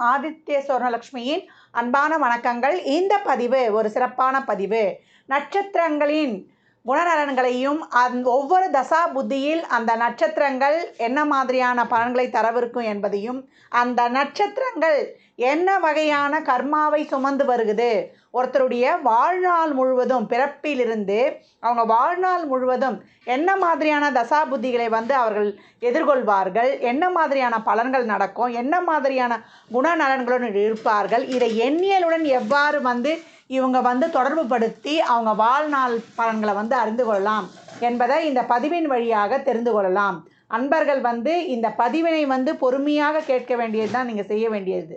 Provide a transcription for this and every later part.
ஆதித்ய சொர்ணலக்ஷ்மியின் அன்பான வணக்கங்கள். இந்த பதிவு ஒரு சிறப்பான பதிவு. நட்சத்திரங்களின் குணநலன்களையும் அந் ஒவ்வொரு தசா புத்தியில் அந்த நட்சத்திரங்கள் என்ன மாதிரியான பலன்களை தரவிருக்கும் என்பதையும் அந்த நட்சத்திரங்கள் என்ன வகையான கர்மாவை சுமந்து வருகுது ஒருத்தருடைய வாழ்நாள் முழுவதும் பிறப்பிலிருந்து அவங்க வாழ்நாள் முழுவதும் என்ன மாதிரியான தசா புத்திகளை வந்து அவர்கள் எதிர்கொள்வார்கள்? என்ன மாதிரியான பலன்கள் நடக்கும்? என்ன மாதிரியான குணநலன்களுடன் இருப்பார்கள்? இதை எண்ணியலுடன் எவ்வாறு வந்து இவங்க வந்து தொடர்பு படுத்தி அவங்க வாழ்நாள் பலன்களை வந்து அறிந்து கொள்ளலாம் என்பதை இந்த பதிவின் வழியாக தெரிந்து கொள்ளலாம். அன்பர்கள் வந்து இந்த பதிவினை வந்து பொறுமையாக கேட்க வேண்டியது தான் நீங்கள் செய்ய வேண்டியது.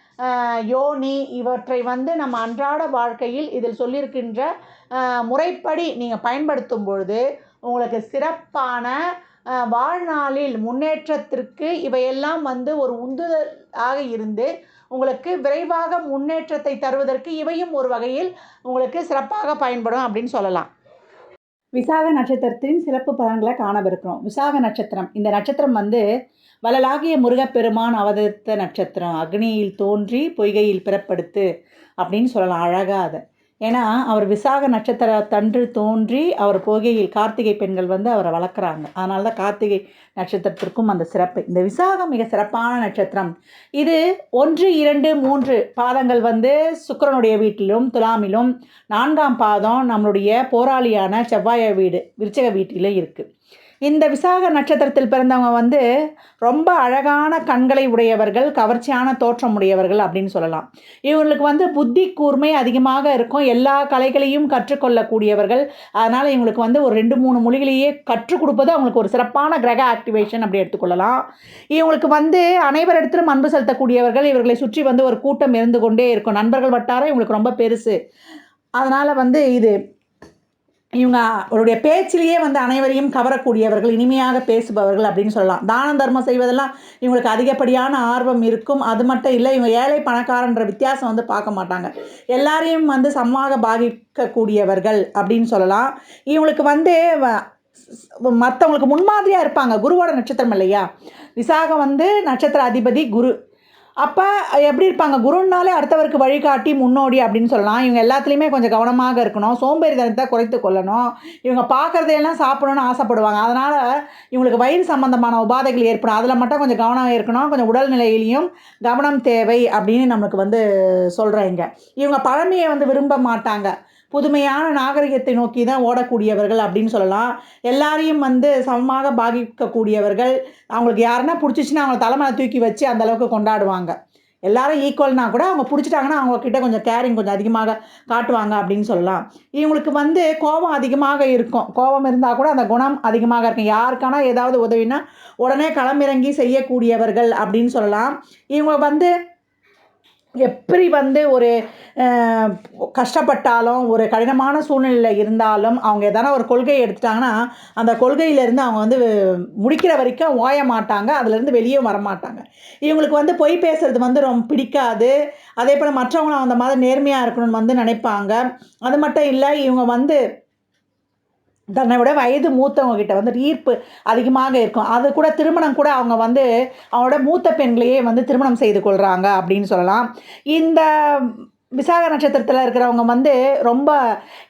யோனி இவற்றை வந்து நம்ம அன்றாட வாழ்க்கையில் இதில் சொல்லியிருக்கின்ற முறைப்படி நீங்கள் பயன்படுத்தும் பொழுது உங்களுக்கு சிறப்பான வாழ்நாளில் முன்னேற்றத்திற்கு இவையெல்லாம் வந்து ஒரு உந்துதலாக இருந்து உங்களுக்கு விரைவாக முன்னேற்றத்தை தருவதற்கு இவையும் ஒரு வகையில் உங்களுக்கு சிறப்பாக பயன்படும் அப்படின்னு சொல்லலாம். விசாக நட்சத்திரத்தின் சிறப்பு பலன்களை காணவிருக்கிறோம். விசாக நட்சத்திரம். இந்த நட்சத்திரம் வந்து வள்ளலாகிய முருகப்பெருமான் அவதரித்த நட்சத்திரம். அக்னியில் தோன்றி பொய்கையில் பிறப்படுத்து அப்படின்னு சொல்லலாம். அழகாக அதை. ஏன்னா அவர் விசாக நட்சத்திரத்தன்று தோன்றி அவர் போகையில் கார்த்திகை பெண்கள் வந்து அவரை வளர்க்குறாங்க. அதனால தான் கார்த்திகை நட்சத்திரத்திற்கும் அந்த சிறப்பு. இந்த விசாகம் மிக சிறப்பான நட்சத்திரம். இது ஒன்று இரண்டு மூன்று பாதங்கள் வந்து சுக்கரனுடைய வீட்டிலும் துலாமிலும் நான்காம் பாதம் நம்மளுடைய போராளியான செவ்வாய வீடு விருச்சக வீட்டிலும் இருக்குது இந்த விசாக நட்சத்திரத்தில் பிறந்தவங்க வந்து ரொம்ப அழகான கண்களை உடையவர்கள் கவர்ச்சியான தோற்றம் உடையவர்கள் அப்படின்னு சொல்லலாம். இவங்களுக்கு வந்து புத்தி கூர்மை அதிகமாக இருக்கும். எல்லா கலைகளையும் கற்றுக்கொள்ளக்கூடியவர்கள். அதனால் இவங்களுக்கு வந்து ஒரு ரெண்டு மூணு மொழிகளையே கற்றுக் கொடுப்பது அவங்களுக்கு ஒரு சிறப்பான கிரக ஆக்டிவேஷன் அப்படி எடுத்துக்கொள்ளலாம் இவங்களுக்கு வந்து அனைவரிடத்திலும் அன்பு செலுத்தக்கூடியவர்கள். இவர்களை சுற்றி வந்து ஒரு கூட்டம் இருந்து கொண்டே இருக்கும். நண்பர்கள் வட்டாரம் இவங்களுக்கு ரொம்ப பெருசு. அதனால் வந்து இது இவங்க அவருடைய பேச்சிலேயே வந்து அனைவரையும் கவரக்கூடியவர்கள் இனிமையாக பேசுபவர்கள் அப்படின்னு சொல்லலாம். தானம் தர்மம் செய்வதெல்லாம் இவங்களுக்கு அதிகப்படியான ஆர்வம் இருக்கும். அது மட்டும் இல்லை இவங்க ஏழை பணக்காரன்ற வித்தியாசம் வந்து பார்க்க மாட்டாங்க. எல்லாரையும் வந்து சமமாக பாதிக்கக்கூடியவர்கள் அப்படின்னு சொல்லலாம். இவங்களுக்கு வந்து மற்றவங்களுக்கு முன்மாதிரியாக இருப்பாங்க. குருவோட நட்சத்திரம் இல்லையா? விசாகம் வந்து நட்சத்திர அதிபதி குரு. அப்போ எப்படி இருப்பாங்க? குருன்னாலே அடுத்தவருக்கு வழிகாட்டி முன்னோடி அப்படின்னு சொல்லலாம். இவங்க எல்லாத்துலேயுமே கொஞ்சம் கவனமாக இருக்கணும். சோம்பேறித்தனத்தை குறைத்து கொள்ளணும். இவங்க பார்க்குறதையெல்லாம் சாப்பிடணும்னு ஆசைப்படுவாங்க. அதனால் இவங்களுக்கு வயிறு சம்மந்தமான உபாதைகள் ஏற்படும். அதில் மட்டும் கொஞ்சம் கவனம் இருக்கணும். கொஞ்சம் உடல்நிலையிலையும் கவனம் தேவை அப்படின்னு நம்மளுக்கு வந்து சொல்கிறேங்க இவங்க பழமையை வந்து விரும்ப மாட்டாங்க. புதுமையான நாகரிகத்தை நோக்கி தான் ஓடக்கூடியவர்கள் அப்படின்னு சொல்லலாம். எல்லாரையும் வந்து சமமாக பாதிக்கக்கூடியவர்கள் அவங்களுக்கு யாருன்னா பிடிச்சிச்சின்னா அவங்க தலைமலை தூக்கி வச்சு அந்த அளவுக்கு கொண்டாடுவாங்க. எல்லாரும் ஈக்குவல்னா கூட அவங்க பிடிச்சிட்டாங்கன்னா அவங்கக்கிட்ட கொஞ்சம் கேரிங் கொஞ்சம் அதிகமாக காட்டுவாங்க அப்படின்னு சொல்லலாம். இவங்களுக்கு வந்து கோபம் அதிகமாக இருக்கும். கோபம் இருந்தால் கூட அந்த குணம் அதிகமாக இருக்கும். யாருக்கானா ஏதாவது உதவினா உடனே களமிறங்கி செய்யக்கூடியவர்கள் அப்படின்னு சொல்லலாம். இவங்க வந்து எப்படி வந்து ஒரு கஷ்டப்பட்டாலும் ஒரு கடினமான சூழ்நிலையில் இருந்தாலும் அவங்க எதனா ஒரு கொள்கையை எடுத்துட்டாங்கன்னா அந்த கொள்கையிலேருந்து அவங்க வந்து முடிக்கிற வரைக்கும் ஓய மாட்டாங்க. அதுலேருந்து வெளியே வர மாட்டாங்க இவங்களுக்கு வந்து பொய் பேசுறது வந்து ரொம்ப பிடிக்காது. அதே போல் மற்றவங்களும் அந்த மாதிரி நேர்மையாக இருக்கணும்னு வந்து நினைப்பாங்க. அது மட்டும் இல்லை இவங்க வந்து தன்னை விட வயது மூத்தவங்க கிட்ட வந்து ஈர்ப்பு அதிகமாக இருக்கும். அது கூட திருமணம் கூட அவங்க வந்து அவங்களோட மூத்த பெண்களையே வந்து திருமணம் செய்து கொள்கிறாங்க அப்படின்னு சொல்லலாம். இந்த விசாக நட்சத்திரத்தில் இருக்கிறவங்க வந்து ரொம்ப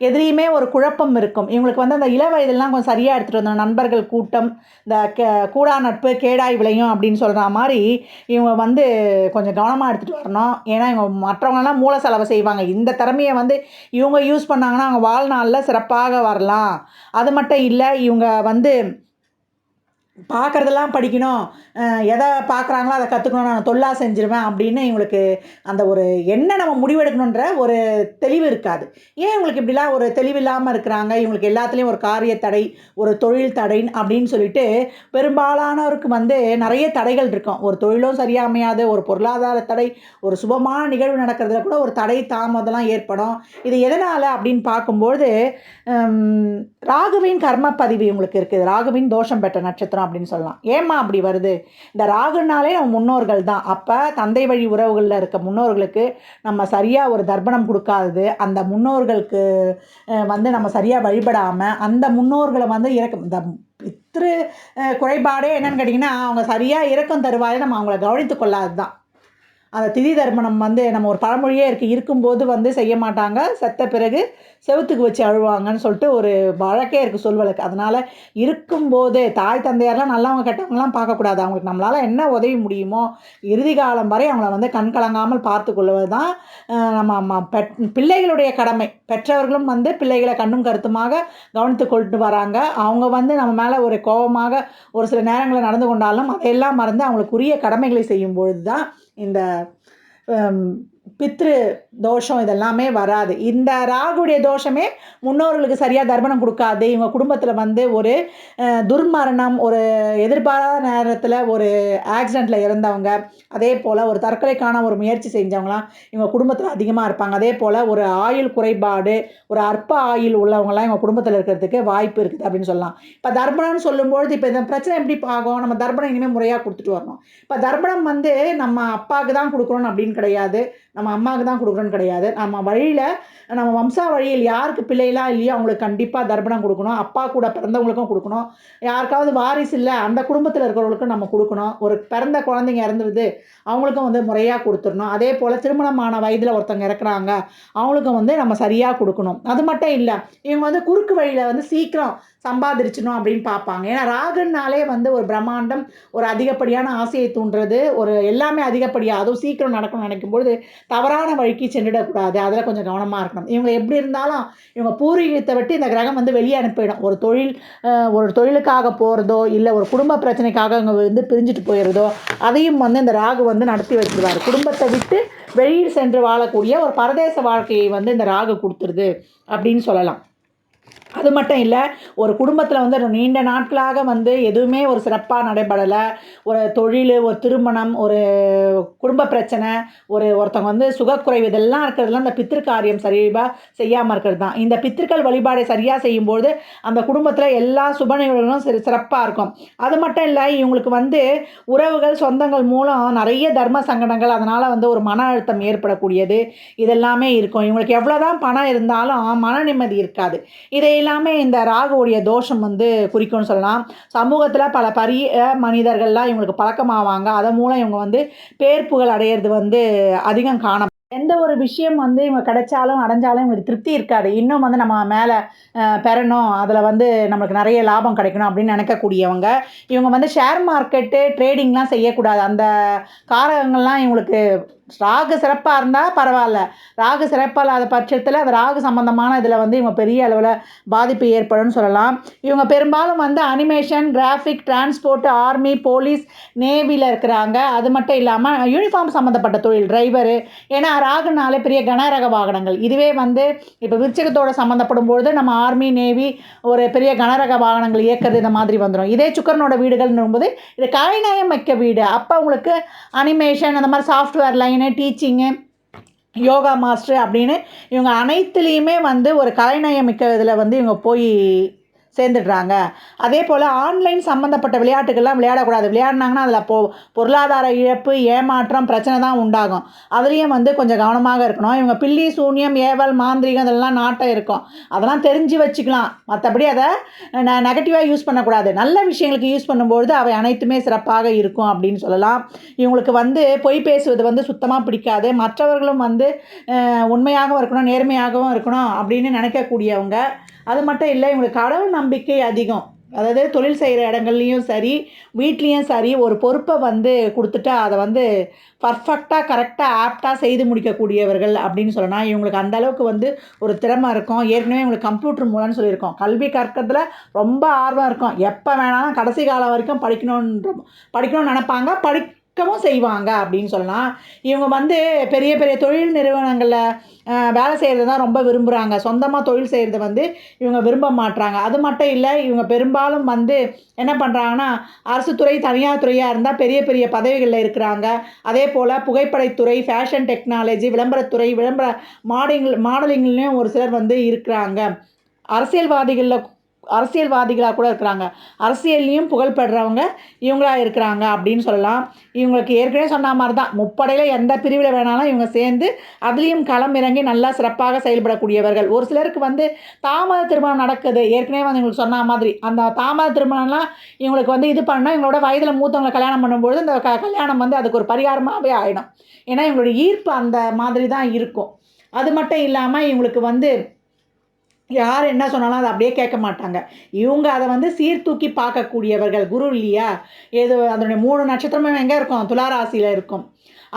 எதிலையுமே ஒரு குழப்பம் இருக்கும். இவங்களுக்கு வந்து அந்த இள வயதெல்லாம் கொஞ்சம் சரியாக எடுத்துகிட்டு வந்தோம். நண்பர்கள் கூட்டம் இந்த கே கூடா நட்பு கேடாய் விளையும் அப்படின்னு சொல்கிற மாதிரி இவங்க வந்து கொஞ்சம் கவனமாக எடுத்துகிட்டு வரணும். ஏன்னா இவங்க மற்றவங்களாம் மூல செலவு செய்வாங்க. இந்த திறமையை வந்து இவங்க யூஸ் பண்ணாங்கன்னா அவங்க வாழ்நாளில் சிறப்பாக வரலாம். அது மட்டும் இல்லை இவங்க வந்து பார்க்குறதெல்லாம் படிக்கணும். எதை பார்க்குறாங்களோ அதை கற்றுக்கணும் நான் தொல்லா செஞ்சிருவேன் அப்படின்னு இவங்களுக்கு அந்த ஒரு என்ன நம்ம முடிவெடுக்கணுன்ற ஒரு தெளிவு இருக்காது. ஏன் இவங்களுக்கு இப்படிலாம் ஒரு தெளிவில்லாமல் இருக்கிறாங்க? இவங்களுக்கு எல்லாத்துலேயும் ஒரு காரிய தடை ஒரு தொழில் தடை அப்படின்னு சொல்லிட்டு பெரும்பாலானவருக்கு வந்து நிறைய தடைகள் இருக்கும். ஒரு தொழிலும் சரியாக அமையாது ஒரு பொருளாதார தடை ஒரு சுபமான நிகழ்வு நடக்கிறதுல கூட ஒரு தடை தாமதம்லாம் ஏற்படும். இது எதனால் அப்படின்னு பார்க்கும்போது ராகுவின் கர்ம பதிவு இவங்களுக்கு இருக்குது. ராகுவின் தோஷம் பெற்ற நட்சத்திரம் அப்படின்னு சொல்லலாம். ஏம்மா அப்படி வருது? இந்த ராகுனாலே நம்ம முன்னோர்கள் தான். அப்போ தந்தை வழி உறவுகளில் இருக்க முன்னோர்களுக்கு நம்ம சரியாக ஒரு தர்ப்பணம் கொடுக்காதது அந்த முன்னோர்களுக்கு வந்து நம்ம சரியாக வழிபடாமல் அந்த முன்னோர்களை வந்து இறக்க இந்த பித்திரு குறைபாடே என்னன்னு கேட்டிங்கன்னா அவங்க சரியாக இறக்கம் தருவாய் நம்ம அவங்கள கவனித்து கொள்ளாது தான் அந்த திதி தர்ப்பணம் வந்து நம்ம ஒரு பழமொழியே இருக்குது இருக்கும்போது வந்து செய்ய மாட்டாங்க. செத்த பிறகு செவுத்துக்கு வச்சு அழுவாங்கன்னு சொல்லிட்டு ஒரு வழக்கே இருக்குது சொல்வழக்கு அதனால் இருக்கும்போதே தாய் தந்தையாரெலாம் நல்லவங்க கெட்டவங்கலாம் பார்க்கக்கூடாது. அவங்களுக்கு நம்மளால் என்ன உதவி முடியுமோ இறுதி காலம் வரை அவங்கள வந்து கண் கலங்காமல் பார்த்து கொள்வது தான் நம்ம பெட் பிள்ளைகளுடைய கடமை. பெற்றவர்களும் வந்து பிள்ளைகளை கண்ணும் கருத்துமாக கவனித்து கொண்டு வராங்க. அவங்க வந்து நம்ம மேலே ஒரு கோபமாக ஒரு சில நேரங்களில் நடந்து கொண்டாலும் அதையெல்லாம் மறந்து அவங்களுக்குரிய கடமைகளை செய்யும் பொழுது தான் இந்த ஹம், பித்ரு தோஷம் இதெல்லாமே வராது. இந்த ராகுடைய தோஷமே முன்னோர்களுக்கு சரியாக தர்ப்பணம் கொடுக்காது. இவங்க குடும்பத்தில் வந்து ஒரு துர்மரணம் ஒரு எதிர்பாராத நேரத்தில் ஒரு ஆக்சிடெண்ட்டில் இறந்தவங்க அதே போல் ஒரு தற்கொலைக்கான ஒரு முயற்சி செஞ்சவங்களாம் இவங்க குடும்பத்தில் அதிகமாக இருப்பாங்க. அதே போல் ஒரு ஆயுள் குறைபாடு ஒரு அற்ப ஆயுள் உள்ளவங்களாம் இவங்க குடும்பத்தில் இருக்கிறதுக்கு வாய்ப்பு இருக்குது அப்படின்னு சொல்லலாம். இப்போ தர்ப்பணம்னு சொல்லும்பொழுது இப்போ இந்த பிரச்சனை எப்படி ஆகும் நம்ம தர்ப்பணம் இனிமேல் முறையாக கொடுத்துட்டு வரணும். இப்போ தர்ப்பணம் வந்து நம்ம அப்பாவுக்கு தான் கொடுக்குறோம் அப்படின்னு கிடையாது. நம்ம அம்மாவுக்கு தான் கொடுக்குறோன்னு கிடையாது. நம்ம வழியில் நம்ம வம்சா வழியில் யாருக்கு பிள்ளைலாம் இல்லையோ அவங்களுக்கு கண்டிப்பாக தர்ப்பணம் கொடுக்கணும். அப்பா கூட பிறந்தவங்களுக்கும் கொடுக்கணும். யாருக்காவது வாரிசு இல்லை அந்த குடும்பத்தில் இருக்கிறவங்களுக்கும் நம்ம கொடுக்கணும். ஒரு பிறந்த குழந்தைங்க இறந்துருது அவங்களுக்கும் வந்து முறையாக கொடுத்துடணும். அதே போல் திருமணமான வயதில் ஒருத்தவங்க இறக்குறாங்க அவங்களுக்கும் வந்து நம்ம சரியாக கொடுக்கணும். அது மட்டும் இல்லை இவங்க வந்து குறுக்கு வழியில் வந்து சீக்கிரம் சம்பாதிச்சிடணும் அப்படின்னு பார்ப்பாங்க. ஏன்னா ராகுனாலே வந்து ஒரு பிரம்மாண்டம் ஒரு அதிகப்படியான ஆசையை தூண்டுறது ஒரு எல்லாமே அதிகப்படியாக அதுவும் சீக்கிரம் நடக்கணும்னு நினைக்கும்பொழுது தவறான வழிக்கு சென்றுடக்கூடாது. அதில் கொஞ்சம் கவனமாக இருக்கணும். இவங்க எப்படி இருந்தாலும் இவங்க பூர்வீகத்தை விட்டு இந்த கிரகம் வந்து வெளியே அனுப்பிடும். ஒரு தொழில் ஒரு தொழிலுக்காக போகிறதோ இல்லை ஒரு குடும்ப பிரச்சனைக்காக அவங்க வந்து பிரிஞ்சுட்டு போயிடுறதோ அதையும் வந்து இந்த ராகு வந்து நடத்தி வச்சுருவார். குடும்பத்தை விட்டு வெளியில் சென்று வாழக்கூடிய ஒரு பரதேச வாழ்க்கையை வந்து இந்த ராகு கொடுத்துருது அப்படின்னு சொல்லலாம். அது மட்டும் இல்லை ஒரு குடும்பத்தில் வந்து நீண்ட நாட்களாக வந்து எதுவுமே ஒரு சிறப்பாக நடைபெறலை. ஒரு தொழில் ஒரு திருமணம் ஒரு குடும்ப பிரச்சனை ஒரு ஒருத்தவங்க வந்து சுகக்குறைவு இதெல்லாம் இருக்கிறதுலாம் அந்த பித்திரு காரியம் சரியாக செய்யாமல் இருக்கிறது தான் இந்த பித்திருக்கள் வழிபாடை சரியாக செய்யும்போது அந்த குடும்பத்தில் எல்லா சுப நிகழ்வுகளும் சரி சிறப்பாக இருக்கும். அது மட்டும் இல்லை இவங்களுக்கு வந்து உறவுகள் சொந்தங்கள் மூலம் நிறைய தர்ம சங்கடங்கள் அதனால் வந்து ஒரு மன அழுத்தம் ஏற்படக்கூடியது இதெல்லாமே இருக்கும். இவங்களுக்கு எவ்வளோ தான் பணம் இருந்தாலும் மன நிம்மதி இருக்காது. இதை எல்லாமே இந்த ராகுவுடைய தோஷம் வந்து குறிக்கும்னு சொல்லலாம். சமூகத்தில் பல பரிய மனிதர்கள்லாம் இவங்களுக்கு பழக்கமாவாங்க. அதன் மூலம் இவங்க வந்து பேர் புகழ் அடையிறது வந்து அதிகம் காண எந்த ஒரு விஷயம் வந்து இவங்க கிடைச்சாலும் அடைஞ்சாலும் இவங்களுக்கு திருப்தி இருக்காது. இன்னும் வந்து நம்ம மேலே பெறணும். அதில் வந்து நம்மளுக்கு நிறைய லாபம் கிடைக்கணும் அப்படின்னு நினைக்கக்கூடியவங்க. இவங்க வந்து ஷேர் மார்க்கெட்டு ட்ரேடிங்லாம் செய்யக்கூடாது. அந்த காரகங்கள்லாம் இவங்களுக்கு ராகு சிறப்பாக இருந்தால் பரவாயில்ல. ராகு சிறப்பாக இல்லாத பட்சத்தில் அந்த ராகு சம்மந்தமான இதில் வந்து இவங்க பெரிய அளவில் பாதிப்பு ஏற்படும்னு சொல்லலாம். இவங்க பெரும்பாலும் வந்து animation graphic transport army police நேவியில் இருக்கிறாங்க. அது மட்டும் இல்லாமல் யூனிஃபார்ம் சம்மந்தப்பட்ட தொழில் டிரைவரு ஏன்னா ராகுனாலே பெரிய கனரக வாகனங்கள். இதுவே வந்து இப்போ விருச்சகத்தோடு சம்மந்தப்படும் பொழுது நம்ம ஆர்மி நேவி ஒரு பெரிய கனரக வாகனங்கள் இயக்கிறது இந்த மாதிரி வந்துடும் இதே சுக்கரனோட வீடுகள்னும் போது இது கலைநயம் மிக்க வீடு. அப்போ உங்களுக்கு அனிமேஷன் அந்த மாதிரி சாஃப்ட்வேர் லைன் டீச்சிங்கு யோகா மாஸ்டர் அப்படின்னு இவங்க அனைத்துலேயுமே வந்து ஒரு கலைநயம் மிக்க இதில் வந்து இவங்க போய் சேர்ந்துடுறாங்க. அதே போல் ஆன்லைன் சம்மந்தப்பட்ட விளையாட்டுகள்லாம் விளையாடக்கூடாது. விளையாடினாங்கன்னா அதில் பொ பொருளாதார இழப்பு ஏமாற்றம் பிரச்சனை தான் உண்டாகும். அதுலேயும் வந்து கொஞ்சம் கவனமாக இருக்கணும். இவங்க பில்லி சூன்யம் ஏவல் மாந்திரிகம் இதெல்லாம் நாட்டம் இருக்கும். அதெல்லாம் தெரிஞ்சு வச்சுக்கலாம். மற்றபடி அதை நெகட்டிவாக யூஸ் பண்ணக்கூடாது. நல்ல விஷயங்களுக்கு யூஸ் பண்ணும்பொழுது அவை அனைத்துமே சிறப்பாக இருக்கும் அப்படின்னு சொல்லலாம். இவங்களுக்கு வந்து பொய் பேசுவது வந்து சுத்தமாக பிடிக்காது. மற்றவர்களும் வந்து உண்மையாகவும் இருக்கணும் நேர்மையாகவும் இருக்கணும் அப்படின்னு நினைக்கக்கூடியவங்க அது மட்டும் இல்லை இவங்களுக்கு கடவுள் நம்பிக்கை அதிகம். அதாவது தொழில் செய்கிற இடங்கள்லையும் சரி வீட்லேயும் சரி ஒரு பொறுப்பை வந்து கொடுத்துட்டா அதை வந்து பர்ஃபெக்டாக கரெக்டாக ஆப்டாக செய்து முடிக்கக்கூடியவர்கள் அப்படின்னு சொல்லலாம் இவங்களுக்கு அந்த அளவுக்கு வந்து ஒரு திறமை இருக்கும். ஏற்கனவே இவங்களுக்கு கம்ப்யூட்டர் மூலம்னு சொல்லியிருக்கோம். கல்வி கற்கிறதுல ரொம்ப ஆர்வம் இருக்கும். எப்போ வேணாலும் கடைசி காலம் வரைக்கும் படிக்கணுன்ற படிக்கணும்னு நினைப்பாங்க. படிக்கவும் செய்வாங்க அப்படின்னு சொல்லலாம். இவங்க வந்து பெரிய பெரிய தொழில் நிறுவனங்களில் வேலை செய்கிறது தான் ரொம்ப விரும்புகிறாங்க சொந்தமாக தொழில் செய்கிறத வந்து இவங்க விரும்ப மாட்றாங்க. அது மட்டும் இல்லை இவங்க பெரும்பாலும் வந்து என்ன பண்ணுறாங்கன்னா அரசு துறை தனியார் துறையாக இருந்தால் பெரிய பெரிய பதவிகளில் இருக்கிறாங்க. அதே போல் புகைப்படைத்துறை ஃபேஷன் டெக்னாலஜி விளம்பரத்துறை விளம்பர மாடலிங் மாடலிங்லேயும் ஒரு சிலர் வந்து இருக்கிறாங்க. அரசியல்வாதிகளில் அரசியல்வாதிகளாக கூட இருக்கிறாங்க. அரசியல்லையும் புகழ்பெறவங்க இவங்களாக இருக்கிறாங்க அப்படின்னு சொல்லலாம். இவங்களுக்கு ஏற்கனவே சொன்ன மாதிரி தான் முப்படையில் எந்த பிரிவில் வேணாலும் இவங்க சேர்ந்து அதுலேயும் களம் இறங்கி நல்லா சிறப்பாக செயல்படக்கூடியவர்கள். ஒரு சிலருக்கு வந்து தாமத திருமணம் நடக்குது. ஏற்கனவே வந்து இவங்களுக்கு சொன்ன மாதிரி. அந்த தாமத திருமணம்லாம் இவங்களுக்கு வந்து இது பண்ணால் இவங்களோட வயதில் மூத்தவங்களை கல்யாணம் பண்ணும்பொழுது இந்த க கல்யாணம் வந்து அதுக்கு ஒரு பரிகாரமாகவே ஆகிடும் ஏன்னா இவங்களுடைய ஈர்ப்பு அந்த மாதிரி தான் இருக்கும். அது மட்டும் இல்லாமல் இவங்களுக்கு வந்து யார் என்ன சொன்னாலும் அதை அப்படியே கேட்க மாட்டாங்க. இவங்க அதை வந்து சீர்தூக்கி பார்க்கக்கூடியவர்கள். குரு இல்லையா? ஏதோ அதனுடைய மூணு நட்சத்திரமும் எங்கே இருக்கும்? துளாராசியில் இருக்கும்.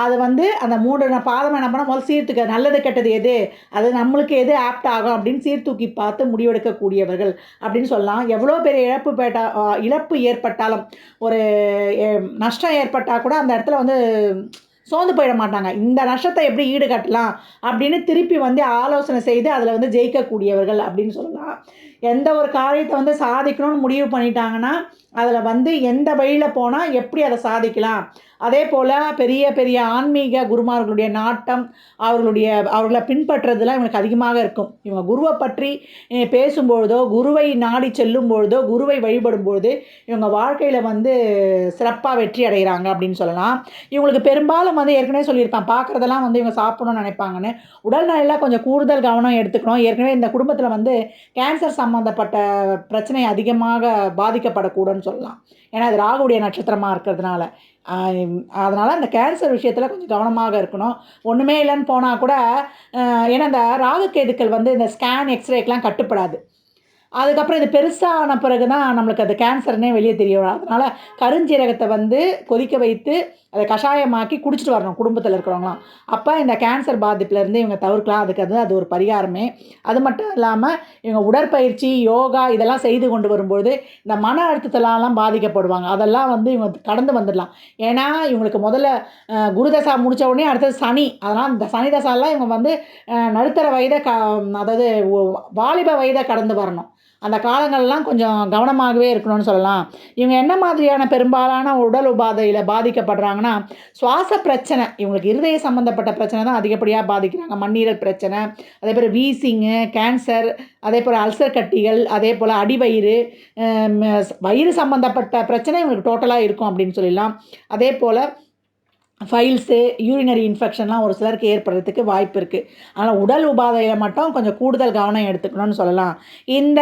அது வந்து அந்த மூணு பாதம் என்ன பண்ணால் முதல்ல சீர்த்துக்க நல்லது கெட்டது எது? அது நம்மளுக்கு எது ஆப்ட் ஆகும் அப்படின்னு சீர்தூக்கி பார்த்து முடிவெடுக்கக்கூடியவர்கள் அப்படின்னு சொல்லலாம். எவ்வளோ பெரிய இழப்பு பேட்டா இழப்பு ஏற்பட்டாலும் ஒரு நஷ்டம் ஏற்பட்டால் கூட அந்த இடத்துல வந்து சோர்ந்து போயிட மாட்டாங்க. இந்த நஷ்டத்தை எப்படி ஈடுகட்டலாம் அப்படின்னு திருப்பி வந்து ஆலோசனை செய்து அதில் வந்து ஜெயிக்கக்கூடியவர்கள் அப்படின்னு சொல்லலாம். எந்த ஒரு காரியத்தை வந்து சாதிக்கணும்னு முடிவு பண்ணிட்டாங்கன்னா அதில் வந்து எந்த வழியில் போனால் எப்படி அதை சாதிக்கலாம்? அதே போல் பெரிய பெரிய ஆன்மீக குருமார்களுடைய நாட்டம் அவர்களுடைய அவர்களை பின்பற்றுறதுலாம் இவங்களுக்கு அதிகமாக இருக்கும். இவங்க குருவை பற்றி பேசும்பொழுதோ குருவை நாடி செல்லும் பொழுதோ குருவை வழிபடும் பொழுது இவங்க வாழ்க்கையில் வந்து சிறப்பாக வெற்றி அடைகிறாங்க அப்படின்னு சொல்லலாம். இவங்களுக்கு பெரும்பாலும் வந்து ஏற்கனவே சொல்லியிருப்பேன் பார்க்குறதெல்லாம் வந்து இவங்க சாப்பிடணும்னு நினைப்பாங்கன்னு. உடல்நலையில் கொஞ்சம் கூடுதல் கவனம் எடுத்துக்கணும். ஏற்கனவே இந்த குடும்பத்தில் வந்து கேன்சர் சம்மந்தப்பட்ட பிரச்சனை அதிகமாக பாதிக்கப்படக்கூடாதுன்னு சொல்லலாம். ஏன்னா அது ராகுடைய நட்சத்திரமாக இருக்கிறதுனால. அதனால் அந்த கேன்சர் விஷயத்தில் கொஞ்சம் கவனமாக இருக்கணும். ஒன்றுமே இல்லைன்னு போனால் கூட ஏன்னா இந்த ராகு கேதுக்கள் வந்து இந்த ஸ்கேன் எக்ஸ்ரேக்கெலாம் கட்டுப்படாது. அதுக்கப்புறம் இது பெருசான பிறகு தான் நம்மளுக்கு அது கேன்சர்னே வெளியே தெரிய வரும். அதனால் கருஞ்சீரகத்தை வந்து கொதிக்க வைத்து அதை கஷாயமாக்கி குடிச்சிட்டு வரணும் குடும்பத்தில் இருக்கிறவங்களாம். அப்போ இந்த கேன்சர் பாதிப்புலேருந்து இவங்க தவிர்க்கலாம். அதுக்கு அது அது ஒரு பரிகாரமே. அது மட்டும் இல்லாமல் இவங்க உடற்பயிற்சி யோகா இதெல்லாம் செய்து கொண்டு வரும்பொழுது இந்த மன அழுத்தத்திலலாம் பாதிக்கப்படுவாங்க. அதெல்லாம் வந்து இவங்க கடந்து வந்துடலாம். ஏன்னா இவங்களுக்கு முதல்ல குருதசா முடித்த உடனே அடுத்தது சனி. அதனால் இந்த சனி தசாலாம் இவங்க வந்து நடுத்தர வயதை க அதாவது வாலிப வயதை கடந்து வரணும். அந்த காலங்கள்லாம் கொஞ்சம் கவனமாகவே இருக்கணும்னு சொல்லலாம். இவங்க என்ன மாதிரியான பெரும்பாலான உடல் உபாதையில் பாதிக்கப்படுறாங்கன்னா சுவாச பிரச்சனை இவங்களுக்கு இருதய சம்மந்தப்பட்ட பிரச்சனை தான் அதிகப்படியாக பாதிக்கிறாங்க. மண்ணீரல் பிரச்சனை அதே போல் வீசிங்கு கேன்சர் அதே போல் அல்சர் கட்டிகள் அதே போல் அடிவயிறு வயிறு சம்மந்தப்பட்ட பிரச்சனை இவங்களுக்கு டோட்டலாக இருக்கும் அப்படின்னு சொல்லிடலாம். அதே போல் ஃபைல்ஸு யூரினரி இன்ஃபெக்ஷன்லாம் ஒரு சிலருக்கு ஏற்படுறதுக்கு வாய்ப்பு இருக்குது ஆனால் உடல் உபாதையில் மட்டும் கொஞ்சம் கூடுதல் கவனம் எடுத்துக்கணும்னு சொல்லலாம். இந்த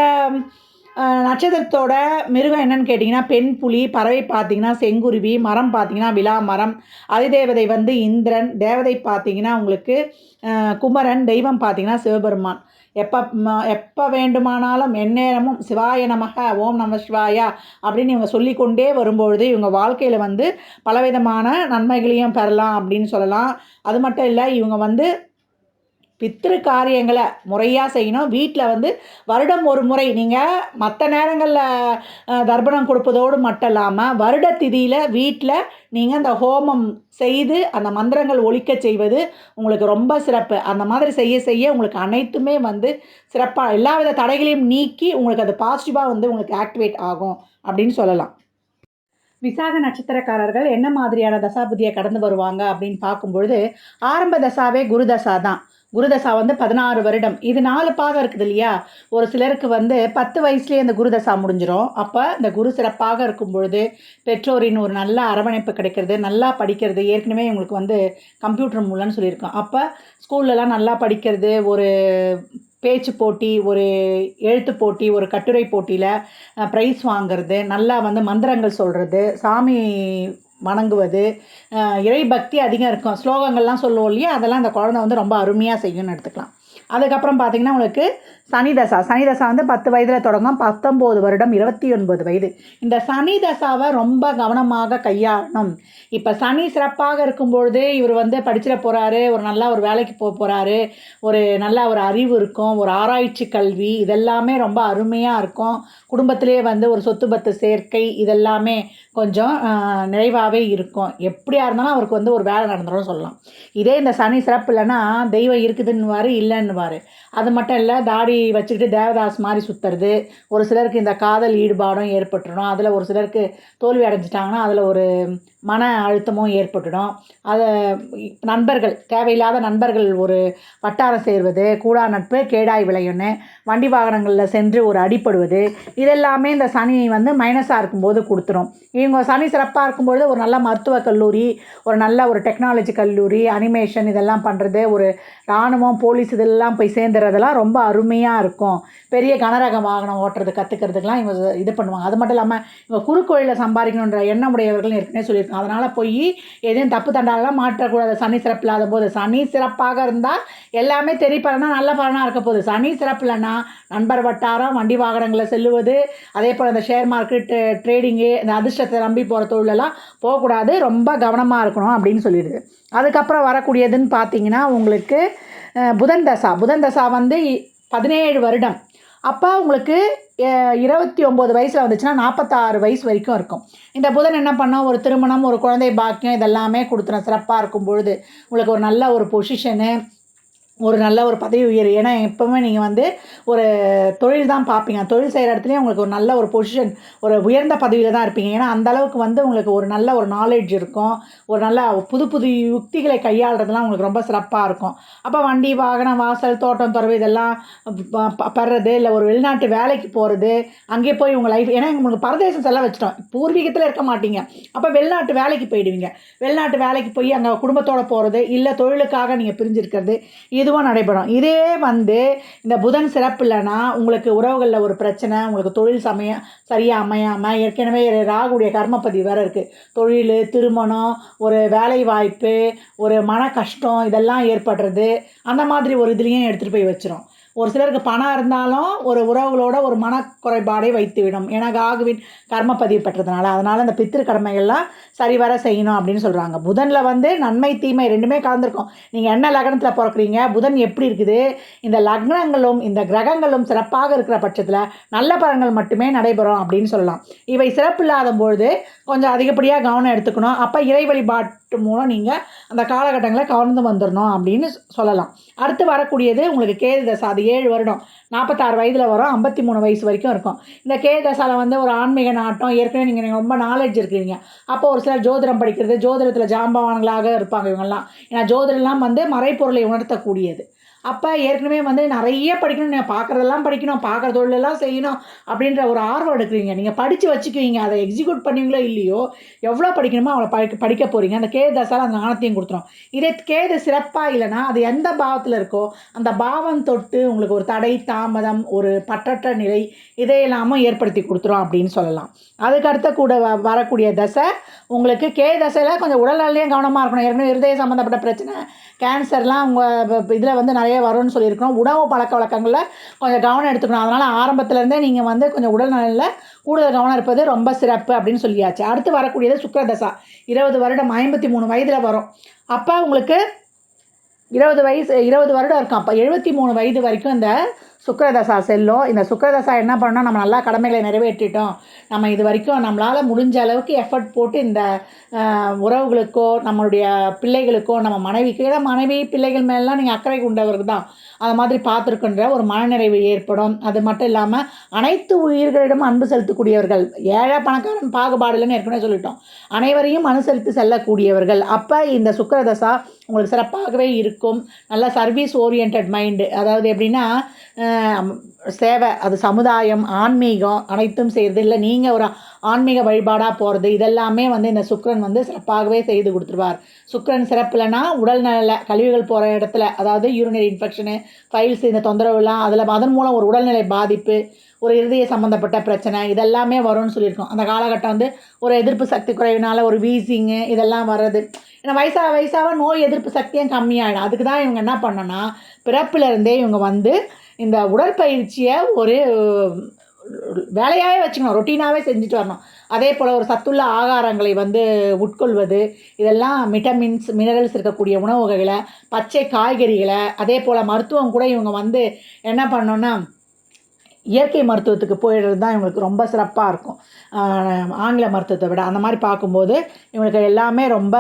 நட்சத்திரத்தோட மிருகம் என்னன்னு கேட்டிங்கன்னா பெண் புலி பறவை பார்த்தீங்கன்னா செங்குருவி மரம் பார்த்தீங்கன்னா விலா மரம் அதிதேவதை வந்து இந்திரன் தேவதை பார்த்தீங்கன்னா உங்களுக்கு குமரன் தெய்வம் பார்த்தீங்கன்னா சிவபெருமான். எப்போ எப்போ வேண்டுமானாலும் எந்நேரமும் சிவாய நமக ஓம் நம சிவாயா அப்படின்னு இவங்க சொல்லிக்கொண்டே வரும்பொழுது இவங்க வாழ்க்கையில் வந்து பலவிதமான நன்மைகளையும் பெறலாம் அப்படின்னு சொல்லலாம். அது மட்டும் இல்லை இவங்க வந்து பித்திரு காரியங்களை முறையாக செய்யணும். வீட்டில் வந்து வருடம் ஒரு முறை நீங்கள் மற்ற நேரங்களில் தர்ப்பணம் கொடுப்பதோடு மட்டும் இல்லாமல் வருட திதியில் வீட்டில் நீங்கள் அந்த ஹோமம் செய்து அந்த மந்திரங்கள் ஒழிக்க செய்வது உங்களுக்கு ரொம்ப சிறப்பு. அந்த மாதிரி செய்ய செய்ய உங்களுக்கு அனைத்துமே வந்து சிறப்பாக எல்லா வித தடைகளையும் நீக்கி உங்களுக்கு அது பாசிட்டிவாக வந்து உங்களுக்கு ஆக்டிவேட் ஆகும் அப்படின்னு சொல்லலாம். விசாக நட்சத்திரக்காரர்கள் என்ன மாதிரியான தசாபுதியை கடந்து வருவாங்க அப்படின்னு பார்க்கும்பொழுது ஆரம்ப தசாவே குரு தசா தான். குருதசா வந்து பதினாறு வருடம். இது நாலு பாகம் இருக்குது இல்லையா? ஒரு சிலருக்கு வந்து பத்து வயசுலேயே அந்த குருதசா முடிஞ்சிடும் அப்போ இந்த குரு சிறப்பாக இருக்கும் பொழுது பெற்றோரின் ஒரு நல்ல அரவணைப்பு கிடைக்கிறது நல்லா படிக்கிறது. ஏற்கனவே இவங்களுக்கு வந்து கம்ப்யூட்டர் மூலம்னு சொல்லியிருக்கோம். அப்போ ஸ்கூல்லலாம் நல்லா படிக்கிறது ஒரு பேச்சு போட்டி ஒரு எழுத்து போட்டி ஒரு கட்டுரை போட்டியில் ப்ரைஸ் வாங்குறது நல்லா வந்து மந்திரங்கள் சொல்கிறது சாமி வணங்குவது இறை பக்தி அதிகம் இருக்கும். ஸ்லோகங்கள்லாம் சொல்லுவோம் இல்லையா? அதெல்லாம் அந்த குழந்தை வந்து ரொம்ப அருமையாக செய்யும்னு எடுத்துக்கலாம். அதுக்கப்புறம் பார்த்தீங்கன்னா உங்களுக்கு சனி தசா. சனி தசா வந்து பத்து வயதில் தொடங்கும். பத்தொம்போது வருடம் இருபத்தி ஒன்பது வயது. இந்த சனி தசாவை ரொம்ப கவனமாக கையாளணும். இப்போ சனி சிறப்பாக இருக்கும்பொழுது இவர் வந்து படிச்சிட போகிறாரு ஒரு நல்லா ஒரு வேலைக்கு போக போகிறாரு ஒரு நல்ல ஒரு அறிவு இருக்கும் ஒரு ஆராய்ச்சி கல்வி இதெல்லாமே ரொம்ப அருமையாக இருக்கும். குடும்பத்திலே வந்து ஒரு சொத்து பத்து சேர்க்கை இதெல்லாமே கொஞ்சம் நிறைவாகவே இருக்கும். எப்படியா இருந்தாலும் அவருக்கு வந்து ஒரு வேலை நடந்துடும் சொல்லலாம். இதே இந்த சனி சிறப்பு இல்லைன்னா தெய்வம் இருக்குதுன்னுவார் இல்லைன்னுவார். அது மட்டும் இல்லை தாடி வச்சுக்கிட்டு தேவதாஸ் மாதிரி சுற்றுறது ஒரு சிலருக்கு இந்த காதல் ஈடுபாடும் ஏற்பட்டுடும் அதில் ஒரு சிலருக்கு தோல்வி அடைஞ்சிட்டாங்கன்னா அதில் ஒரு மன அழுத்தமும் ஏற்பட்டுடும். அதை நண்பர்கள் தேவையில்லாத நண்பர்கள் ஒரு வட்டாரம் சேர்வது கூடா நட்பு கேடாய் விளையும்னு வண்டி வாகனங்களில் சென்று ஒரு அடிப்படுவது இதெல்லாமே இந்த சனி வந்து மைனஸாக இருக்கும்போது கொடுத்துரும். இவங்க சனி சிறப்பாக இருக்கும்பொழுது ஒரு நல்ல மருத்துவக் கல்லூரி ஒரு நல்ல ஒரு டெக்னாலஜி கல்லூரி அனிமேஷன் இதெல்லாம் பண்ணுறது ஒரு இராணுவம் போலீஸ் இதெல்லாம் போய் சேர்ந்துறதெல்லாம் ரொம்ப அருமையாக இருக்கும். பெரிய கனரக வாகனம் ஓட்டுறது கற்றுக்கிறதுக்கெலாம் இவங்க இது பண்ணுவாங்க. அது மட்டும் இல்லாமல் இவங்க குறுக்கோயிலில் சம்பாதிக்கணுன்ற எண்ணம் உடையவர்கள் ஏற்கனவே சொல்லியிருக்காங்க. அதனால் போய் எதையும் தப்பு தண்டாலெலாம் மாற்றக்கூடாது. சனி சிறப்பு இல்லாத போது சனி சிறப்பாக இருந்தால் எல்லாமே தெரிய பலனா நல்ல பலனாக இருக்க போகுது. சனி சிறப்பு இல்லைன்னா நண்பர் வட்டாரம் வண்டி வாகனங்களை செல்லுவது அதே போல் இந்த ஷேர் மார்க்கெட் ட்ரேடிங்கு இந்த அதிர்ஷ்டத்தை நம்பி போகிற தொழிலெல்லாம் போகக்கூடாது. ரொம்ப கவனமாக இருக்கணும் அப்படின்னு சொல்லிடுது. அதுக்கப்புறம் வரக்கூடியதுன்னு பார்த்தீங்கன்னா உங்களுக்கு புதன் தசா. புதன் தசா வந்து இ- பதினேழு வருடம். அப்போ உங்களுக்கு இருபத்தி ஒம்பது வயசில் வந்துச்சுன்னா நாற்பத்தாறு வயசு வரைக்கும் இருக்கும். இந்த புதன் என்ன பண்ணோம் ஒரு திருமணம் ஒரு குழந்தை பாக்கியம் இதெல்லாமே கொடுத்துரும். சிறப்பாக இருக்கும் பொழுது. உங்களுக்கு ஒரு நல்ல ஒரு பொசிஷனு ஒரு நல்ல ஒரு பதவி உயர்வு. ஏன்னா எப்போவுமே நீங்கள் வந்து ஒரு தொழில் தான் பார்ப்பீங்க. தொழில் செய்கிற இடத்துலையும் உங்களுக்கு ஒரு நல்ல ஒரு பொசிஷன் ஒரு உயர்ந்த பதவியில் தான் இருப்பீங்க. ஏன்னா அந்த அளவுக்கு வந்து உங்களுக்கு ஒரு நல்ல ஒரு நாலேஜ் இருக்கும். ஒரு நல்ல புது புது யுக்திகளை கையாளுறதுலாம் உங்களுக்கு ரொம்ப சிறப்பாக இருக்கும். அப்போ வண்டி வாகனம் வாசல் தோட்டம் துறவு இதெல்லாம் ப- இல்லை ஒரு வெளிநாட்டு வேலைக்கு போகிறது அங்கே போய் உங்கள் லைஃப் ஏன்னா உங்களுக்கு பரதேசம் செல்ல வச்சிட்டோம். பூர்வீகத்தில் இருக்க மாட்டீங்க. அப்போ வெளிநாட்டு வேலைக்கு போயிடுவீங்க. வெளிநாட்டு வேலைக்கு போய் அங்கே குடும்பத்தோடு போகிறது இல்லை தொழிலுக்காக நீங்கள் பிரிஞ்சிருக்கிறது இதுவும் நடைபெறும். இதே வந்து இந்த புதன் சிறப்பு இல்லைன்னா உங்களுக்கு உறவுகளில் ஒரு பிரச்சனை உங்களுக்கு தொழில் சமய சரியாக அமையாமல் ஏற்கனவே ராகுடைய கர்மப்பதி வேறு இருக்குது தொழில் திருமணம் ஒரு வேலை வாய்ப்பு ஒரு மன கஷ்டம் இதெல்லாம் ஏற்படுறது. அந்த மாதிரி ஒரு இதுலேயும் எடுத்துகிட்டு போய் வச்சிரும். ஒரு சிலருக்கு பணம் இருந்தாலும் ஒரு உறவுகளோட ஒரு மனக்குறைபாடை வைத்துவிடும். ஏன்னா காகுவின் கர்மப்பதிவு பெற்றதுனால. அதனால் அந்த பித்திரு கடமைகள்லாம் சரிவர செய்யணும் அப்படின்னு சொல்கிறாங்க புதனில் வந்து நன்மை தீமை ரெண்டுமே கலந்துருக்கும். நீங்கள் என்ன லக்னத்தில் பிறக்குறீங்க? புதன் எப்படி இருக்குது? இந்த லக்னங்களும் இந்த கிரகங்களும் சிறப்பாக இருக்கிற பட்சத்தில் நல்ல பலன்கள் மட்டுமே நடைபெறும் அப்படின்னு சொல்லலாம். இவை சிறப்பு இல்லாத பொழுது கொஞ்சம் அதிகப்படியாக கவனம் எடுத்துக்கணும். அப்போ இறை வழிபாட்டு மூலம் நீங்கள் அந்த காலகட்டங்களை கவர்ந்து வந்துடணும் அப்படின்னு சொல்லலாம். அடுத்து வரக்கூடியது உங்களுக்கு கேது தசா. அது ஏழு வருடம். நாற்பத்தாறு வயதில் வரும். ஐம்பத்தி மூணு வயசு வரைக்கும் இருக்கும். இந்த கேது தசாவில் வந்து ஒரு ஆன்மீக நாட்டம். ஏற்கனவே நீங்கள் ரொம்ப நாலேஜ் இருக்கிறீங்க. அப்போ ஒரு சிலர் ஜோதிடம் படிக்கிறது ஜோதிடத்தில் ஜாம்பவான்களாக இருப்பாங்க இவங்கெல்லாம். ஏன்னா ஜோதிடம்லாம் வந்து மறைப்பொருளை உணர்த்தக்கூடியது. அப்போ ஏற்கனவே வந்து நிறைய படிக்கணும் நீங்கள் பார்க்குறதெல்லாம் படிக்கணும் பார்க்குற தொழிலெல்லாம் செய்யணும் அப்படின்ற ஒரு ஆர்வம் எடுக்கிறீங்க. நீங்கள் படித்து வச்சுக்குவீங்க. அதை எக்ஸிக்யூட் பண்ணுவீங்களோ இல்லையோ எவ்வளோ படிக்கணுமோ அவளை படிக்க படிக்க போகிறீங்க அந்த கே தசால் அந்த ஞானத்தையும் கொடுத்துரும். இதே கேது சிறப்பாக இல்லைன்னா அது எந்த பாவத்தில் இருக்கோ அந்த பாவம் தொட்டு உங்களுக்கு ஒரு தடை தாமதம் ஒரு பற்றற்ற நிலை இதையெல்லாமும் ஏற்படுத்தி கொடுத்துரும் அப்படின்னு சொல்லலாம். அதுக்கு அடுத்த கூட வ வரக்கூடிய தசை உங்களுக்கு கே தசையில் கொஞ்சம் உடல்நிலையும் கவனமாக இருக்கணும். ஏற்கனவே இருதய சம்மந்தப்பட்ட பிரச்சனை கேன்சர்லாம் அவங்க இதில் வந்து நிறைய வரும்னு சொல்லியிருக்கோம் உணவு பழக்க வழக்கங்களில் கொஞ்சம் கவனம் எடுத்துக்கணும். அதனால் ஆரம்பத்துலேருந்தே நீங்கள் வந்து கொஞ்சம் உடல்நலில் கூடுதல் கவனம் இருப்பது ரொம்ப சிறப்பு அப்படின்னு சொல்லியாச்சு. அடுத்து வரக்கூடியது சுக்ரதசா. இருபது வருடம் ஐம்பத்தி மூணு வயதில் வரும். அப்போ உங்களுக்கு இருபது வயசு இருபது வருடம் இருக்கும். அப்போ எழுபத்தி மூணு வயது வரைக்கும் இந்த சுக்கரதசா செல்லும் இந்த சுக்கரதசா என்ன பண்ணோம் நம்ம நல்லா கடமைகளை நிறைவேற்றிட்டோம். நம்ம இது வரைக்கும் நம்மளால் முடிஞ்ச அளவுக்கு எஃபர்ட் போட்டு இந்த உறவுகளுக்கோ நம்மளுடைய பிள்ளைகளுக்கோ நம்ம மனைவிக்கு ஏன்னா மனைவி பிள்ளைகள் மேலாம் நீங்கள் அக்கறை கொண்டவர்கள் தான். அது மாதிரி பார்த்துருக்குன்ற ஒரு மனநிறைவு ஏற்படும். அது மட்டும் இல்லாமல் அனைத்து உயிர்களிடம் அன்பு செலுத்தக்கூடியவர்கள் ஏழை பணக்காரன் பாகுபாடு இல்லைன்னு ஏற்கனவே சொல்லிட்டோம். அனைவரையும் அனுசரித்து செல்லக்கூடியவர்கள். அப்போ இந்த சுக்கரதசா உங்களுக்கு சிறப்பாகவே இருக்கும். நல்ல சர்வீஸ் ஓரியன்ட் மைண்டு அதாவது எப்படின்னா சேவை அது சமுதாயம் ஆன்மீகம் அனைத்தும் செய்கிறது இல்லை நீங்கள் ஒரு ஆன்மீக வழிபாடாக போகிறது இதெல்லாமே வந்து இந்த சுக்ரன் வந்து சிறப்பாகவே செய்து கொடுத்துருவார். சுக்கிரன் சிறப்புலனா உடல் நல கழிவுகள் போகிற இடத்துல அதாவது யூரினரி இன்ஃபெக்ஷனு ஃபைல்ஸ் இந்த தொந்தரவுலாம் அதில் அதன் மூலம் ஒரு உடல்நிலை பாதிப்பு ஒரு இருதய சம்மந்தப்பட்ட பிரச்சனை இதெல்லாமே வரும்னு சொல்லியிருக்கோம். அந்த காலகட்டம் வந்து ஒரு எதிர்ப்பு சக்தி குறைவினால ஒரு வீசிங்கு இதெல்லாம் வர்றது. ஏன்னா வயசாக வயசாக நோய் எதிர்ப்பு சக்தியும் கம்மியாகிடும் அதுக்கு தான் இவங்க என்ன பண்ணோன்னா பிறப்பிலருந்தே இவங்க வந்து இந்த உடற்பயிற்சியை ஒரு வேலையாகவே வச்சுக்கணும். ரொட்டீனாகவே செஞ்சுட்டு வரணும். அதே போல் ஒரு சத்துள்ள ஆகாரங்களை வந்து உட்கொள்வது இதெல்லாம் விட்டமின்ஸ் மினரல்ஸ் இருக்கக்கூடிய உணவு வகைகளை பச்சை காய்கறிகளை அதே போல் மருத்துவம் கூட இவங்க வந்து என்ன பண்ணோன்னா இயற்கை மருத்துவத்துக்கு போயிடுறது தான் இவங்களுக்கு ரொம்ப சிறப்பாக இருக்கும். ஆங்கில மருத்துவத்தை விட. அந்த மாதிரி பார்க்கும்போது இவங்களுக்கு எல்லாமே ரொம்ப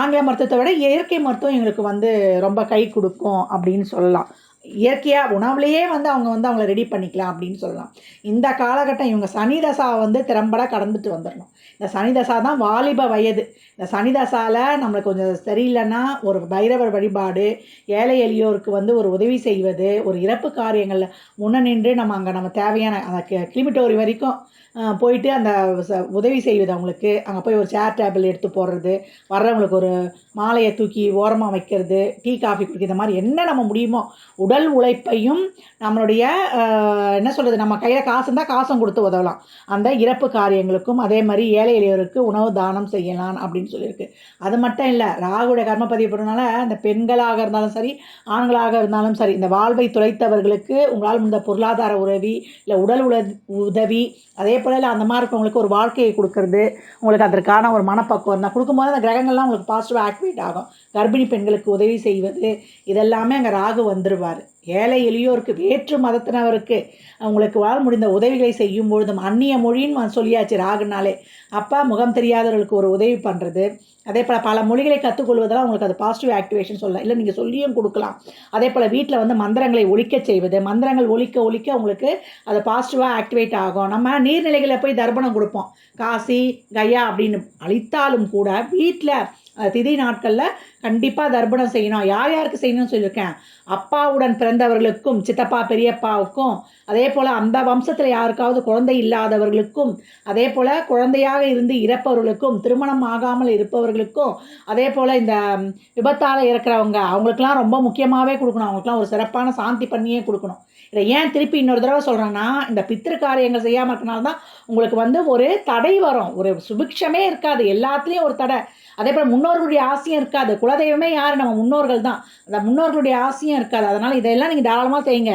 ஆங்கில மருத்துவத்தை விட இயற்கை மருத்துவம் இவங்களுக்கு வந்து ரொம்ப கை கொடுக்கும் அப்படின்னு சொல்லலாம். இயற்கையாக உணவுலேயே வந்து அவங்க வந்து அவங்கள ரெடி பண்ணிக்கலாம் அப்படின்னு சொல்லலாம். இந்த காலகட்டம் இவங்க சனி தசாவை வந்து திறம்பட கடந்துட்டு வந்துடணும் இந்த சனி தசா தான் வாலிப வயது. இந்த சனி நம்மளுக்கு கொஞ்சம் சரியில்லைன்னா ஒரு பைரவர் வழிபாடு ஏழை எளியோருக்கு வந்து ஒரு உதவி செய்வது ஒரு இறப்பு காரியங்களில் முன்ன நின்று நம்ம அங்கே நம்ம தேவையான அந்த கிளிமிட்டோரி வரைக்கும் போயிட்டு அந்த ச- உதவி செய்வது அவங்களுக்கு. அங்கே போய் ஒரு சேர் டேபிள் எடுத்து போடுறது வர்றவங்களுக்கு ஒரு மாலையை தூக்கி ஓரமாக வைக்கிறது டீ காஃபி குடிக்கிற மாதிரி என்ன நம்ம முடியுமோ உடல் உழைப்பையும் நம்மளுடைய என்ன சொல்கிறது நம்ம கையில் காசு இருந்தால் காசும் கொடுத்து உதவலாம். அந்த இறப்பு காரியங்களுக்கும் அதே மாதிரி ஏழை எளியோருக்கு உணவு தானம் செய்யலாம் அப்படின்னு அப்படின்னு சொல்லியிருக்கு. அது மட்டும் இல்லை ராகுடைய கர்மப்பதிவு போடுறதுனால அந்த பெண்களாக இருந்தாலும் சரி ஆண்களாக இருந்தாலும் சரி இந்த வாழ்வை துளைத்தவர்களுக்கு உங்களால் இந்த பொருளாதார உதவி இல்லை உடல் உல உதவி அதே போல் இல்லை அந்த மாதிரி இருக்கவங்களுக்கு ஒரு வாழ்க்கையை கொடுக்கறது உங்களுக்கு அதற்கான ஒரு மனப்பக்குவம் இருந்தால் கொடுக்கும்போது அந்த கிரகங்கள்லாம் உங்களுக்கு பாசிட்டிவாக ஆக்டிவேட் ஆகும். கர்ப்பிணி பெண்களுக்கு உதவி செய்வது இதெல்லாமே அங்கே ராகு வந்துடுவார் ஏழை எளியோருக்கு வேற்று மதத்தினவருக்கு அவங்களுக்கு வாழ முடிந்த உதவிகளை செய்யும் பொழுதும் அந்நிய மொழின்னு சொல்லியாச்சு ராகுனாலே. அப்பா முகம் தெரியாதவர்களுக்கு ஒரு உதவி பண்ணுறது அதே போல் பல மொழிகளை கற்றுக்கொள்வதால் உங்களுக்கு அது பாசிட்டிவ் ஆக்டிவேஷன் சொல்லலாம். இல்லை நீங்கள் சொல்லியும் கொடுக்கலாம். அதே போல் வீட்டில் வந்து மந்திரங்களை ஒழிக்க செய்வது. மந்திரங்கள் ஒழிக்க ஒழிக்க உங்களுக்கு அது பாசிட்டிவாக ஆக்டிவேட் ஆகும். நம்ம நீர்நிலைகளில் போய் தர்ப்பணம் கொடுப்போம். காசி கயா அப்படின்னு அழித்தாலும் கூட வீட்டில் திதி நாட்களில் கண்டிப்பாக தர்ப்பணம் செய்யணும். யார் யாருக்கு செய்யணும்னு சொல்லியிருக்கேன்? அப்பாவுடன் பிறந்தவர்களுக்கும் சித்தப்பா பெரியப்பாவுக்கும் அதே போல் அந்த வம்சத்தில் யாருக்காவது குழந்தை இல்லாதவர்களுக்கும் அதே போல் குழந்தையாக இருந்து இறப்பவர்களுக்கும் திருமணம் ஆகாமல் இருப்பவர்களுக்கும் அதே போல் இந்த விபத்தால் இறக்குறவங்க அவங்களுக்குலாம் ரொம்ப முக்கியமாகவே கொடுக்கணும். அவங்களுக்குலாம் ஒரு சிறப்பான சாந்தி பண்ணியே கொடுக்கணும். இதை ஏன் திருப்பி இன்னொரு தடவை சொல்கிறேன்னா இந்த பித்திரு காரியங்கள் செய்யாமல் இருக்கனால தான் உங்களுக்கு வந்து ஒரு தடை வரும். ஒரு சுபிக்ஷமே இருக்காது. எல்லாத்துலேயும் ஒரு தடை. அதே போல் முன்னோர்களுடைய ஆசையும் இருக்காது. குலதெய்வமே யார்? நம்ம முன்னோர்கள் தான். அந்த முன்னோர்களுடைய ஆசையும் இருக்காது. அதனால் இதெல்லாம் நீங்கள் தாராளமாக செய்யுங்க.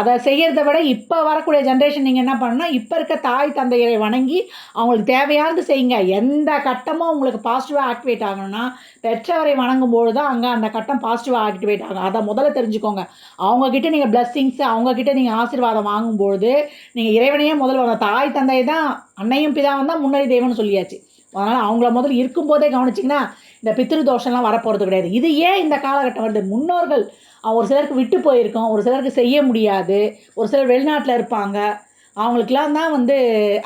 அதை செய்கிறத விட இப்போ வரக்கூடிய ஜென்ரேஷன் நீங்கள் என்ன பண்ணணும்னா இப்போ இருக்க தாய் தந்தையரை வணங்கி அவங்களுக்கு தேவையானது செய்யுங்க. எந்த கட்டமும் உங்களுக்கு பாசிட்டிவாக ஆக்டிவேட் ஆகணும்னா பெற்றவரை வணங்கும்போது தான் அங்கே அந்த கட்டம் பாசிட்டிவாக ஆக்டிவேட் ஆகும். அதை முதல்ல தெரிஞ்சுக்கோங்க. அவங்கக்கிட்ட நீங்கள் பிளஸ்ஸிங்ஸ் அவங்கக்கிட்ட நீங்கள் ஆசீர்வாதம் வாங்கும்பொழுது நீங்கள் இறைவனையே முதல்ல வந்த தாய் தந்தை தான் அன்னையும் பிதாவும் தான் முன்னறி தெய்வம்னு சொல்லியாச்சு. அதனால் அவங்கள முதல்ல இருக்கும்போதே கவனிச்சிங்கன்னா இந்த பித்திரு தோஷம்லாம் வரப்போகிறது கிடையாது. இது ஏன் இந்த காலகட்டம் வருது? முன்னோர்கள் ஒரு சிலருக்கு விட்டு போயிருக்கோம் ஒரு சிலருக்கு செய்ய முடியாது ஒரு சிலர் வெளிநாட்டில் இருப்பாங்க. அவங்களுக்குலாம் தான் வந்து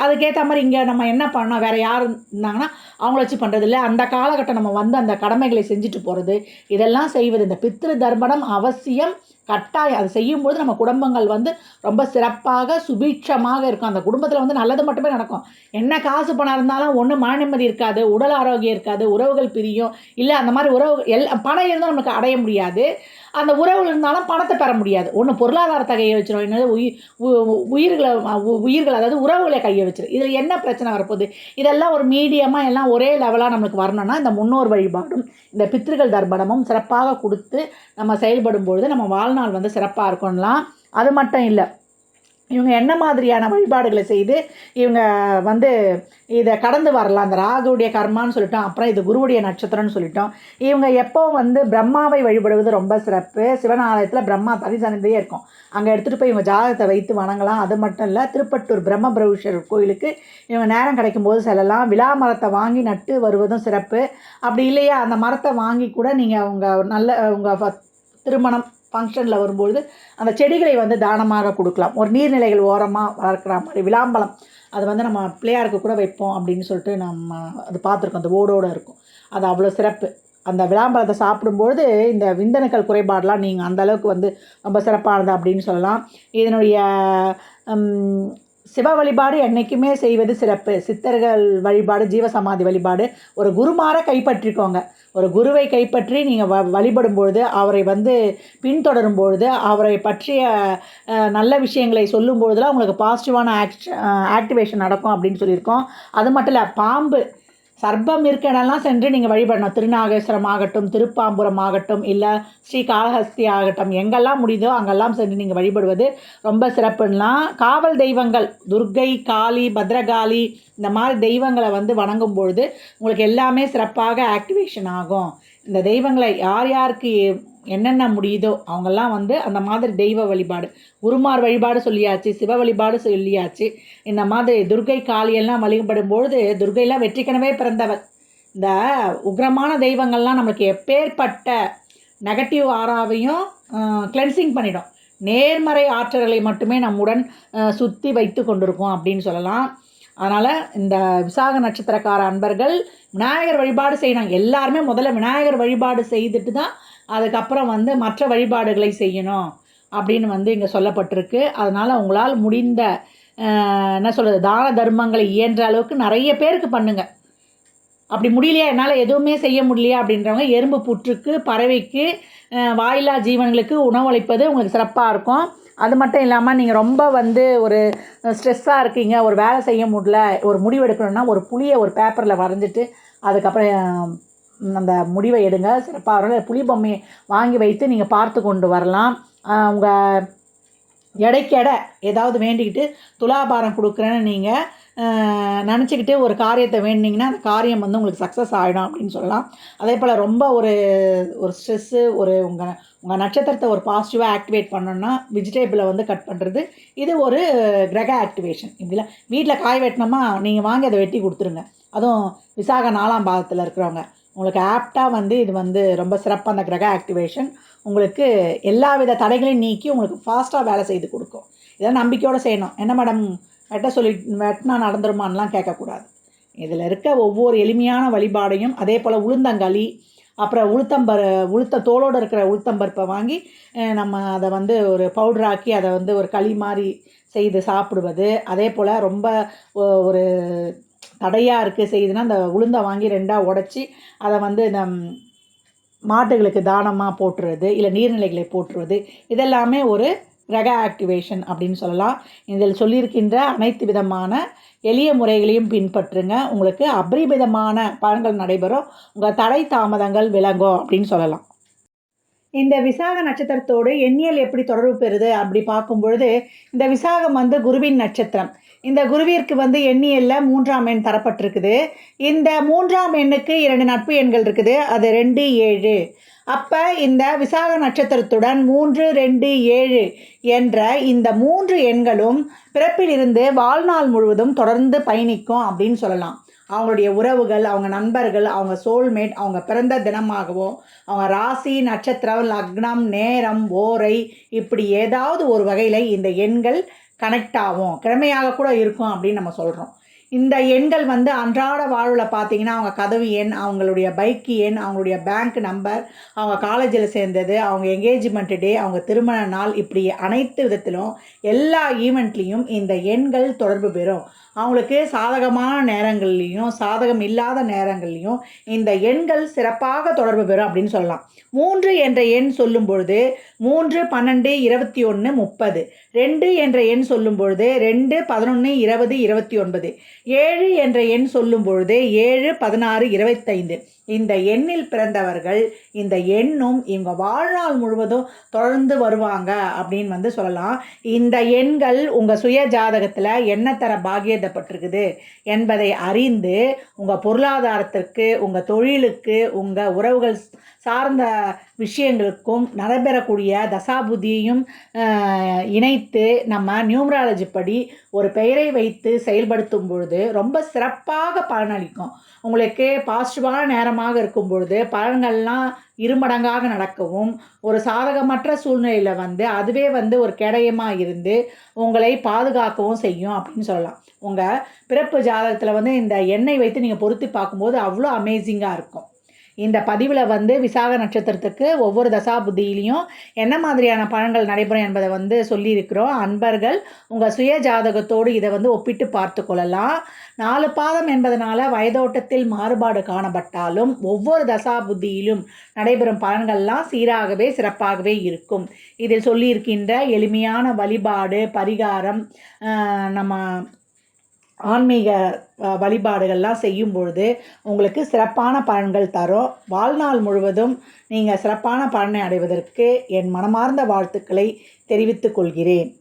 அதுக்கேற்ற மாதிரி இங்கே நம்ம என்ன பண்ணோம் வேறு யார் இருந்தாங்கன்னா அவங்கள வச்சு பண்ணுறது இல்லை அந்த காலகட்டம் நம்ம வந்து அந்த கடமைகளை செஞ்சுட்டு போகிறது இதெல்லாம் செய்வது இந்த பித்திரு தர்ப்பணம் அவசியம். கட்டாயம். அதை செய்யும்போது நம்ம குடும்பங்கள் வந்து ரொம்ப சிறப்பாக சுபீட்சமாக இருக்கும். அந்த குடும்பத்தில் வந்து நல்லது மட்டுமே நடக்கும். என்ன காசு பணம் இருந்தாலும் ஒன்று மன நிம்மதி இருக்காது உடல் ஆரோக்கியம் இருக்காது உறவுகள் பிரியும். இல்லை அந்த மாதிரி உறவு எல் பணம் இருந்தால் நமக்கு அடைய முடியாது. அந்த உறவு இருந்தாலும் பணத்தை பெற முடியாது. ஒன்று பொருளாதாரத்தை கையை வச்சிடும் இன்னொரு உயிர் உ- உயிர்களை உ- உயிர்கள் அதாவது உறவுகளை கையை வச்சிடும் இதில் என்ன பிரச்சனை வரப்போகுது? இதெல்லாம் ஒரு மீடியமாக எல்லாம் ஒரே லெவலாக நம்மளுக்கு வரணும்னா இந்த முன்னோர் வழிபாடும் இந்த பித்திருகள் தர்ப்பணமும் சிறப்பாக கொடுத்து நம்ம செயல்படும் பொழுது நம்ம வாழ்நாள் வந்து சிறப்பாக இருக்கும்லாம் அது மட்டும் இல்லை. இவங்க என்ன மாதிரியான வழிபாடுகளை செய்து இவங்க வந்து இதை கடந்து வரலாம் அந்த ராகுடைய கர்மான்னு சொல்லிட்டோம் அப்புறம் இது குருவுடைய நட்சத்திரம்னு சொல்லிட்டோம். இவங்க எப்போ வந்து பிரம்மாவை வழிபடுவது ரொம்ப சிறப்பு. சிவன் ஆலயத்தில் பிரம்மா தனி சன்னதியே இருக்கும். அங்கே எடுத்துகிட்டு போய் இவங்க ஜாதகத்தை வைத்து வணங்கலாம். அது மட்டும் இல்லை திருப்பட்டூர் பிரம்ம பிரபுஷர் கோயிலுக்கு இவங்க நேரம் கிடைக்கும் போது செல்லலாம். விழா மரத்தை வாங்கி நட்டு வருவதும் சிறப்பு. அப்படி இல்லையா அந்த மரத்தை வாங்கி கூட நீங்கள் அவங்க நல்ல உங்கள் திருமணம் ஃபங்க்ஷனில் வரும்பொழுது அந்த செடிகளை வந்து தானமாக கொடுக்கலாம். ஒரு நீர்நிலைகள் ஓரமாக வளர்க்குற மாதிரி விளாம்பழம். அது வந்து நம்ம பிள்ளையாருக்கு கூட வைப்போம் அப்படின்னு சொல்லிட்டு நம்ம அது பார்த்துருக்கோம். அந்த ஓடோடு இருக்கும். அது அவ்வளோ சிறப்பு. அந்த விளாம்பழத்தை சாப்பிடும்பொழுது இந்த விந்தணுக்கள் குறைபாடெலாம் நீங்கள் அந்த அளவுக்கு வந்து ரொம்ப சிறப்பானது அப்படின்னு சொல்லலாம். இதனுடைய சிவ வழிபாடு என்றைக்குமே செய்வது சிறப்பு. சித்தர்கள் வழிபாடு ஜீவசமாதி வழிபாடு ஒரு குருமாரை கைப்பற்றிக்கோங்க. ஒரு குருவை கைப்பற்றி நீங்கள் வ வழிபடும் பொழுது அவரை வந்து பின்தொடரும் பொழுது அவரை பற்றிய நல்ல விஷயங்களை சொல்லும் பொழுதுலாம் உங்களுக்கு பாசிட்டிவான ஆக்ஷ ஆக்டிவேஷன் நடக்கும் அப்படின்னு சொல்லியிருக்கோம். அது மட்டும் இல்லை பாம்பு சர்ப்பம் இருக்க இடம்லாம் சென்று நீங்கள் வழிபடணும். திருநாகேஸ்வரம் ஆகட்டும் திருப்பாம்புரம் ஆகட்டும் இல்லை ஸ்ரீ காளஹஸ்தி ஆகட்டும் எங்கெல்லாம் முடியுதோ அங்கெல்லாம் சென்று நீங்கள் வழிபடுவது ரொம்ப சிறப்புன்னா காவல் தெய்வங்கள் துர்க்கை காளி பத்ரகாளி இந்த மாதிரி தெய்வங்களை வந்து வணங்கும் பொழுது உங்களுக்கு எல்லாமே சிறப்பாக ஆக்டிவேஷன் ஆகும். இந்த தெய்வங்களை யார் யாருக்கு என்னென்ன முடியுதோ அவங்கெல்லாம் வந்து அந்த மாதிரி தெய்வ வழிபாடு. உருமார் வழிபாடு சொல்லியாச்சு சிவ வழிபாடு சொல்லியாச்சு. இந்த மாதிரி துர்க்கை காளியெல்லாம் வழிபடும் பொழுது துர்கையெல்லாம் வெற்றிக்கனவே பிறந்தவர். இந்த உக்ரமான தெய்வங்கள்லாம் நம்மளுக்கு எப்பேற்பட்ட நெகட்டிவ் ஆறாவையும் கிளென்சிங் பண்ணிடும். நேர்மறை ஆற்றல்களை மட்டுமே நம்முடன் சுற்றி வைத்து கொண்டிருக்கோம் அப்படின்னு சொல்லலாம். அதனால் இந்த விசாக நட்சத்திரக்கார அன்பர்கள் விநாயகர் வழிபாடு செய்யணும். எல்லாருமே முதல்ல விநாயகர் வழிபாடு செய்துட்டு தான் அதுக்கப்புறம் வந்து மற்ற வழிபாடுகளை செய்யணும் அப்படின்னு வந்து இங்கே சொல்லப்பட்டிருக்கு. அதனால் உங்களால் முடிந்த என்ன சொல்கிறது தான தர்மங்களை இயன்ற அளவுக்கு நிறைய பேருக்கு பண்ணுங்கள் அப்படி முடியலையா? என்னால் எதுவுமே செய்ய முடியலையா? அப்படின்றவங்க எறும்பு புற்றுக்கு பறவைக்கு வாயிலா வாயில்லா ஜீவன்களுக்கு உணவளிப்பது உங்களுக்கு சிறப்பாக இருக்கும். அது மட்டும் இல்லாமல் நீங்கள் ரொம்ப வந்து ஒரு ஸ்ட்ரெஸ்ஸாக இருக்கீங்க ஒரு வேலை செய்ய முடியல ஒரு முடிவு எடுக்கணும்னா ஒரு புளியை ஒரு பேப்பரில் வரைஞ்சிட்டு அதுக்கப்புறம் அந்த முடிவை எடுங்க. சிறப்பாக வரும் புளி பொம்மையை வாங்கி வைத்து நீங்கள் பார்த்து கொண்டு வரலாம். உங்கள் எடைக்கெடை ஏதாவது வேண்டிக்கிட்டு துலாபாரம் கொடுக்குறேன்னு நீங்கள் நினச்சிக்கிட்டு ஒரு காரியத்தை வேண்டிங்கன்னா அந்த காரியம் வந்து உங்களுக்கு சக்ஸஸ் ஆகிடும் அப்படின்னு சொல்லலாம். அதே போல் ரொம்ப ஒரு ஒரு ஸ்ட்ரெஸ்ஸு ஒரு உங்கள் உங்கள் நட்சத்திரத்தை ஒரு பாசிட்டிவாக ஆக்டிவேட் பண்ணோன்னா வெஜிடேபிளை வந்து கட் பண்ணுறது இது ஒரு கிரக ஆக்டிவேஷன் இப்படிலாம் வீட்டில் காய் வெட்டினோமா நீங்கள் வாங்கி அதை வெட்டி கொடுத்துருங்க. அதுவும் விசாக நாலாம் பாகத்தில் இருக்கிறவங்க. உங்களுக்கு ஆப்டாக வந்து இது வந்து ரொம்ப சிறப்பாக அந்த கிரக ஆக்டிவேஷன் உங்களுக்கு எல்லா வித தடைகளையும் நீக்கி உங்களுக்கு ஃபாஸ்ட்டாக வேலை செய்து கொடுக்கும். இதெல்லாம் நம்பிக்கையோடு செய்யணும். என்ன மேடம் வெட்ட சொல்லி வெட்டினா நடந்துருமான்லாம் கேட்கக்கூடாது. இதில் இருக்க ஒவ்வொரு எளிமையான வழிபாடையும் அதே போல் உளுந்தங்களி அப்புறம் உளுத்தம்பர் உளுத்த தோலோடு இருக்கிற உளுத்தம்பருப்பை வாங்கி நம்ம அதை வந்து ஒரு பவுடராக்கி அதை வந்து ஒரு களி மாதிரி செய்து சாப்பிடுவது. அதே போல் ரொம்ப ஒரு தடையாக இருக்குது செய்யுதுன்னா அந்த உளுந்தை வாங்கி ரெண்டாக உடச்சி அதை வந்து இந்த மாட்டுகளுக்கு தானமாக போட்டுறது இல்லை நீர்நிலைகளை போட்டுறது இதெல்லாமே ஒரு கிரக ஆக்டிவேஷன் அப்படின்னு சொல்லலாம். இதில் சொல்லியிருக்கின்ற அனைத்து விதமான எளிய முறைகளையும் பின்பற்றுங்க. உங்களுக்கு அபரிமிதமான பலன்கள் நடைபெறும். உங்கள் தடை தாமதங்கள் விளங்கும் அப்படின்னு சொல்லலாம். இந்த விசாக நட்சத்திரத்தோடு எண்ணியல் எப்படி தொடர்பு பெறுது? அப்படி பார்க்கும் பொழுது இந்த விசாகம் வந்து குருவின் நட்சத்திரம். இந்த குருவிற்கு வந்து எண்ணியலில் மூன்றாம் எண் தரப்பட்டிருக்குது. இந்த மூன்றாம் எண்ணுக்கு இரண்டு நட்பு எண்கள் இருக்குது. அது ரெண்டு ஏழு. அப்போ இந்த விசாக நட்சத்திரத்துடன் மூன்று ரெண்டு ஏழு என்ற இந்த மூன்று எண்களும் பிறப்பிலிருந்து வாழ்நாள் முழுவதும் தொடர்ந்து பயணிக்கும் அப்படின்னு சொல்லலாம். அவங்களுடைய உறவுகள் அவங்க நண்பர்கள் அவங்க சோல்மேட் அவங்க பிறந்த தினமாகவோ அவங்க ராசி நட்சத்திரம் லக்னம் நேரம் ஓரை இப்படி ஏதாவது ஒரு வகையில் இந்த எண்கள் கனெக்ட் ஆகும். கிழமையாக கூட இருக்கும் அப்படின்னு நம்ம சொல்கிறோம் இந்த எண்கள் வந்து அன்றாட வாழ்வில் பார்த்தீங்கன்னா அவங்க கதவு எண் அவங்களுடைய பைக்கு எண் அவங்களுடைய பேங்க் நம்பர் அவங்க காலேஜில் சேர்ந்தது அவங்க என்கேஜ்மெண்ட் டே அவங்க திருமண நாள் இப்படி அனைத்து விதத்திலும் எல்லா ஈவெண்ட்லேயும் இந்த எண்கள் தொடர்பு பெறும். அவங்களுக்கு சாதகமான நேரங்கள்லேயும் சாதகம் இல்லாத நேரங்கள்லேயும் இந்த எண்கள் சிறப்பாக தொடர்பு பெறும் அப்படின்னு சொல்லலாம். மூன்று என்ற எண் சொல்லும் பொழுது மூன்று பன்னெண்டு இருபத்தி ஒன்று முப்பது. ரெண்டு என்ற எண் சொல்லும் பொழுது ரெண்டு பதினொன்று இருபது இருபத்தி ஒன்பது. ஏழு என்ற எண் சொல்லும் பொழுது ஏழு பதினாறு இருபத்தைந்து. இந்த எண்ணில் பிறந்தவர்கள் இந்த எண்ணும் இவங்க வாழ்நாள் முழுவதும் தொடர்ந்து வருவாங்க அப்படின்னு வந்து சொல்லலாம். இந்த எண்கள் உங்கள் சுய ஜாதகத்தில் என்ன தர பாகியதப்பட்டிருக்குது என்பதை அறிந்து உங்கள் பொருளாதாரத்திற்கு உங்கள் தொழிலுக்கு உங்கள் உறவுகள் சார்ந்த விஷயங்களுக்கும் நடைபெறக்கூடிய தசாபுதியையும் இணைத்து நம்ம நியூமராலஜி படி ஒரு பெயரை வைத்து செயல்படுத்தும் பொழுது ரொம்ப சிறப்பாக பலனளிக்கும். உங்களுக்கு பாசிட்டிவான நேரமாக இருக்கும் பொழுது பலன்கள்லாம் இருமடங்காக நடக்கவும் ஒரு சாதகமற்ற சூழ்நிலையில் வந்து அதுவே வந்து ஒரு கேடயமாக இருந்து உங்களை பாதுகாக்கவும் செய்யும் அப்படின்னு சொல்லலாம். உங்கள் பிறப்பு ஜாதகத்தில் வந்து இந்த எண்ணெய் வைத்து நீங்கள் பொருத்தி பார்க்கும்போது அவ்வளோ அமேசிங்காக இருக்கும். இந்த பதிவில் வந்து விசாக நட்சத்திரத்துக்கு ஒவ்வொரு தசா புத்தியிலையும் என்ன மாதிரியான பழங்கள் நடைபெறும் என்பதை வந்து சொல்லியிருக்கிறோம். அன்பர்கள் உங்கள் சுய ஜாதகத்தோடு இதை வந்து ஒப்பிட்டு பார்த்து கொள்ளலாம். நாலு பாதம் என்பதனால வயதோட்டத்தில் மாறுபாடு காணப்பட்டாலும் ஒவ்வொரு தசா புத்தியிலும் நடைபெறும் பலன்கள்லாம் சீராகவே சிறப்பாகவே இருக்கும். இதில் சொல்லியிருக்கின்ற எளிமையான வழிபாடு பரிகாரம் நம்ம ஆன்மீக வழிபாடுகள்லாம் செய்யும் பொழுது உங்களுக்கு சிறப்பான பலன்கள் தரும். வாழ்நாள் முழுவதும் நீங்கள் சிறப்பான பலனை அடைவதற்கு என் மனமார்ந்த வாழ்த்துக்களை தெரிவித்துக் கொள்கிறேன்.